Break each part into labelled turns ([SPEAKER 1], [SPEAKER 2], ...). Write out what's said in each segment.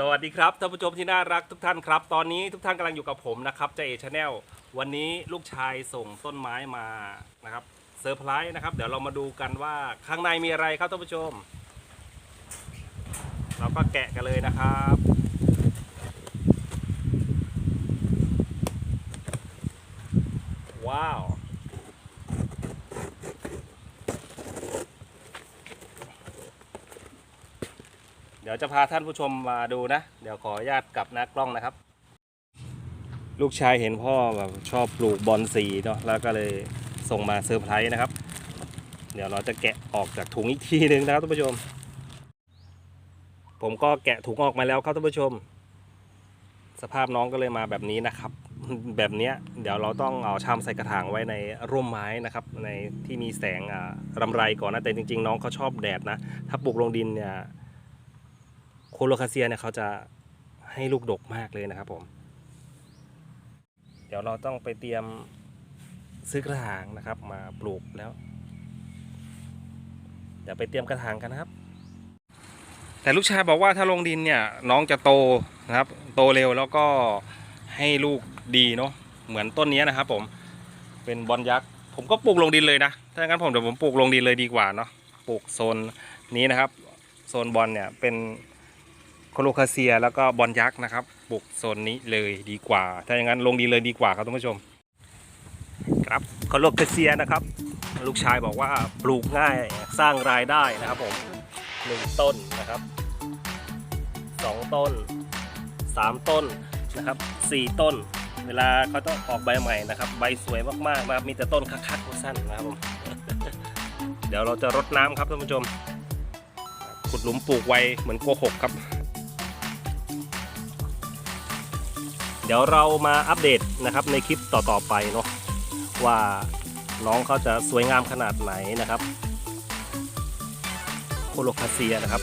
[SPEAKER 1] สวัสดีครับท่านผู้ชมที่น่ารักทุกท่านครับ ตอนนี้ทุกท่านกำลังอยู่กับผมนะครับเจเอชาแนลวันนี้ลูกชายส่งต้นไม้มานะครับเซอร์ไพรส์นะครับ เดี๋ยวเรามาดูกันว่าข้างในมีอะไรครับท่านผู้ชม เราก็แกะกันเลยนะครับ ว้าว เดี๋ยวจะพาท่านผู้ชมมาดูนะ เดี๋ยวขออนุญาตกลับหน้ากล้องนะครับ ลูกชายเห็นพ่อแบบชอบปลูกบอนสีเนาะแล้วก็เลยส่งมาเซอร์ไพรส์นะครับ เดี๋ยวเราจะแกะออกจากถุงอีกทีหนึ่งนะครับท่านผู้ชม ผมก็แกะถุงออกมาแล้วครับท่านผู้ชม สภาพน้องก็เลยมาแบบนี้นะครับ แบบเนี้ยเดี๋ยวเราต้องเอาชามใส่กระถางไว้ในร่มไม้นะครับ ในที่มีแสงอ่ารำไรก่อนนะแต่จริง ๆ น้องเขาชอบแดดนะ ถ้าปลูกลงดินเนี่ย โคโลคาเซียเนี่ยเขาจะให้ลูกดกมากเลยนะครับผม เดี๋ยวเราต้องไปเตรียมซื้อกระถางนะครับมาปลูกแล้ว เดี๋ยวไปเตรียมกระถางกันนะครับ แต่ลูกชายบอกว่าถ้าลงดินเนี่ยน้องจะโตนะครับ โตเร็วแล้วก็ให้ลูกดีเนาะเหมือนต้นนี้นะครับ ผมเป็นบอลยักษ์ผมก็ปลูกลงดินเลยนะถ้าอย่างนั้นผมเดี๋ยวผมปลูกลงดินเลยดีกว่าเนาะปลูกโซนนี้นะครับ โซนบอลเนี่ยเป็น โคโลคาเซียแล้วก็บอลยักษ์นะครับปลูกโซนนี้เลยดีกว่า ถ้าอย่างนั้นลงดีเลยดีกว่าครับท่านผู้ชม ครับโคโลคาเซียนะครับ ลูกชายบอกว่าปลูกง่ายสร้างรายได้นะครับผมหนึ่งต้นนะครับสองต้นสามต้นนะครับสี่ต้น เวลาเขาต้องออกใบใหม่นะครับ ใบสวยมากๆนะครับมีแต่ต้นคักๆสั้นนะครับผมเดี๋ยวเราจะรดน้ำครับท่านผู้ชมขุดหลุมปลูกไว้เหมือนโกหกครับ เดี๋ยวเรามาอัปเดตนะครับในคลิปต่อๆไปเนาะว่าน้องเขาจะสวยงามขนาดไหนนะครับ โคโลคาเซียนะครับ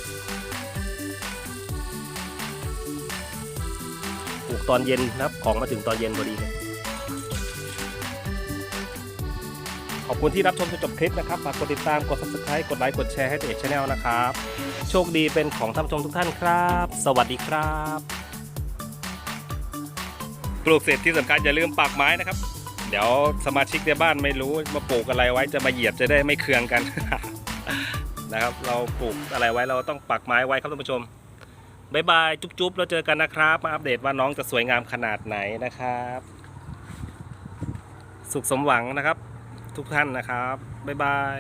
[SPEAKER 1] ปลูกตอนเย็นนะครับของมาถึงตอนเย็นพอดีเลยขอบคุณที่รับชมจนจบคลิปนะครับฝากกดติดตามกด subscribe กดไลค์กดแชร์ให้เอกชาแนลนะครับ โชคดีเป็นของท่านชมทุกท่านครับ สวัสดีครับ ปลูกเสร็จที่สำคัญอย่าลืมปักไม้นะครับ เดี๋ยวสมาชิกในบ้านไม่รู้มาปลูกอะไรไว้จะมาเหยียบจะได้ไม่เคืองกันนะครับ เราปลูกอะไรไว้เราต้องปักไม้ไว้ครับท่านผู้ชมบายบายจุ๊บๆเราเจอกันนะครับ มาอัปเดตว่าน้องจะสวยงามขนาดไหนนะครับ สุขสมหวังนะครับ ทุกท่านนะครับบ๊ายบาย